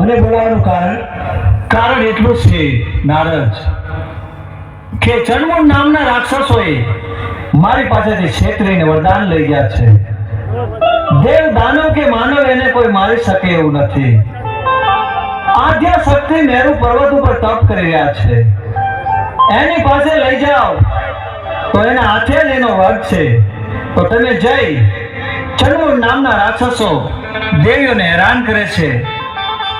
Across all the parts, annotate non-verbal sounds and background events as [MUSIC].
મને બોલાવવાનું કારણ કારણ એટલું છે, નારદ, કે ચણમુણ નામના રાક્ષસોએ મારી પાસેથી છેતરીને વરદાન લઈ ગયા છે. દેવ દાનવ કે માનવ એને કોઈ મારી શકે એવું નથી. આધ્યા શક્તિ મેરુ પર્વત ઉપર તપ કરી રહ્યા છે. એની પાસે લઈ જાઓ. તો એના હાથે જ એનો વર્ગ છે. તો તમે જઈ ચણમુણ નામના રાક્ષસો દેવીઓને હેરાન કરે છે.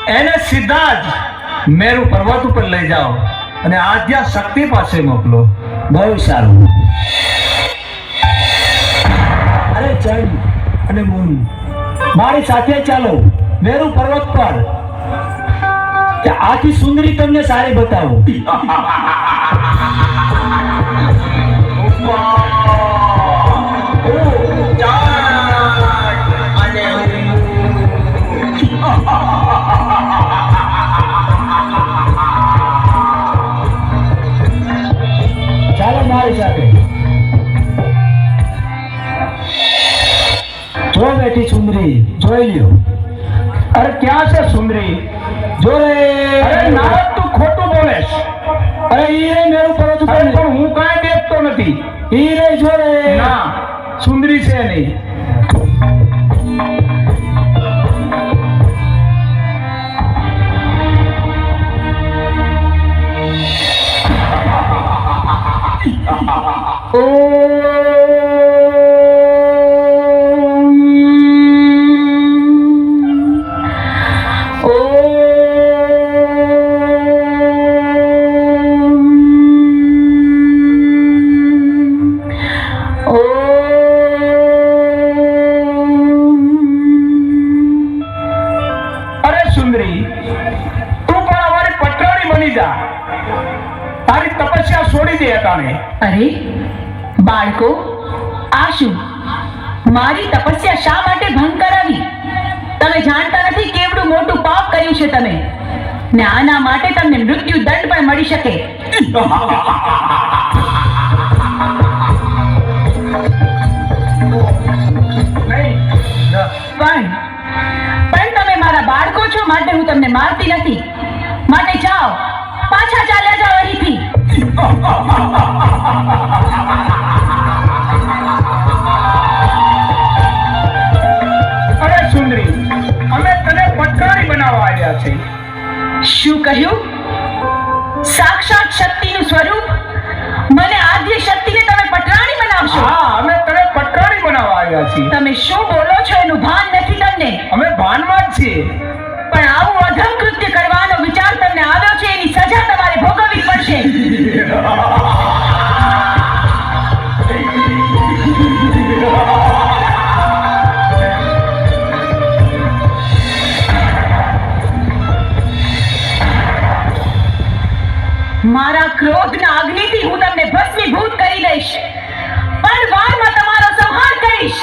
એને સીધા જ મેરુ પર્વત ઉપર લઈ જાઓ અને આધ્યા શક્તિ પાસે મોકલો. બહુ સારું. અરે ચંદ અને મૂન મારી સાથે ચાલો. મેરુ પર્વત પર. કે આખી સુંદરી તમને સારી બતાવું. [LAUGHS] સુંદરી જોઈ લ્યો. અરે ક્યાં છે સુંદરી? જો અરે નારદ તું ખોટું બોલેશ. અરે ઈ રે મેરું પર અરે પણ. હું કાંઈ દેખતો નથી. ઈ રે જો રે. ના સુંદરી છે નહીં. અરે છોડી અરે, બાળકો આ મારી તપસ્યા શા માટે ભંગ કરાવી? તમે જાણતા નથી કેવડું મોટું પાપ કર્યું છે તમે. ને આના માટે તમને મૃત્યુ દંડ પણ મળી શકે. પણ પણ તમે મારા બાળકો છો માટે હું તમને મારતી નથી. માટે જાઓ. છે. શું કહ્યું? સાક્ષાત શક્તિનું સ્વરૂપ? મને આદ્ય શક્તિને તમે પટરાણી બનાવશો? હા અમે તમે પટરાણી બનાવવા આવ્યા છીએ. તમે શું બોલો છો એનું ભાન નથી તમને? અમે ભાનમાં જ છીએ. મારા ક્રોધના અગ્નિથી હું તમને ભસ્મીભૂત કરી દઈશ. પણ વારમાં તમારો સંહાર કરીશ.